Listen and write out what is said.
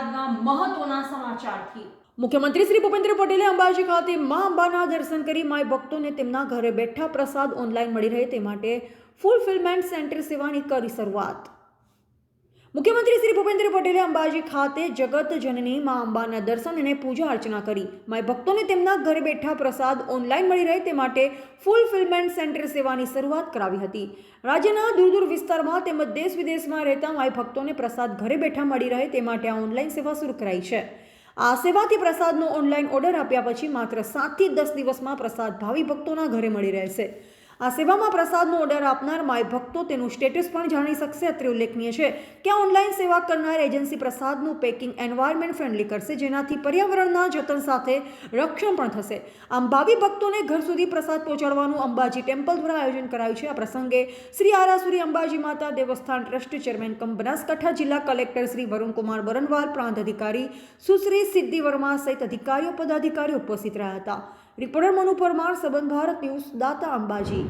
અમદાવાદના મહત્વના સમાચારથી. મુખ્યમંત્રી શ્રી ભૂપેન્દ્ર પટેલે અંબાજી ખાતે મા અંબાના દર્શન કરી માય ભક્તોને તેમના ઘરે બેઠા પ્રસાદ ઓનલાઈન મળી રહે તે માટે ફૂલફિલમેન્ટ સેન્ટર સેવાની કરી શરૂઆત. મુખ્યમંત્રી શ્રી ભૂપેન્દ્ર પટેલે અંબાજી ખાતે જગત જનની મા અંબાના દર્શન અને પૂજા અર્ચના કરી. માય ભક્તોને તેમના ઘરે બેઠા પ્રસાદ ઓનલાઈન મળી રહે તે માટે ફૂલફિલમેન્ટ સેન્ટર સેવાની શરૂઆત કરાવી હતી. રાજ્યના દૂર દૂર વિસ્તારમાં તેમજ દેશ વિદેશમાં રહેતા માય ભક્તોને પ્રસાદ ઘરે બેઠા મળી રહે તે માટે આ ઓનલાઈન સેવા શરૂ કરાઈ છે. આ સેવાથી પ્રસાદનો ઓનલાઈન ઓર્ડર આપ્યા પછી માત્ર સાતથી દસ દિવસમાં પ્રસાદ ભાવિ ભક્તોના ઘરે મળી રહેશે. આ સેવામાં પ્રસાદનો ઓર્ડર આપનાર માય ભક્તો તેનું સ્ટેટસ પણ જાણી શકશે અત્રે ઉલ્લેખનીય છે કે ઓનલાઈન સેવા કરનાર એજન્સી પ્રસાદનું પેકિંગ એન્વાયરમેન્ટ ફ્રેન્ડલી કરશે, જેનાથી પર્યાવરણના જતન સાથે રક્ષણ પણ થશે. આમ ભાવિ ભક્તોને ઘર સુધી પ્રસાદ પહોંચાડવાનું અંબાજી ટેમ્પલ દ્વારા આયોજન કરાયું છે. આ પ્રસંગે Shri Arasuri Ambaji Mata Devasthan trust chairman cum Banaskantha જિલ્લા કલેક્ટર શ્રી વરુણકુમાર બરનવાલ પ્રાંત અધિકારી સુશ્રી સિદ્ધિ વર્મા સહિત અધિકારીઓ, પદાધિકારીઓ ઉપસ્થિત રહ્યા હતા. રિપોર્ટર મનુ પરમાર, સંબંધ ભારત ન્યૂઝ, દાતા અંબાજી.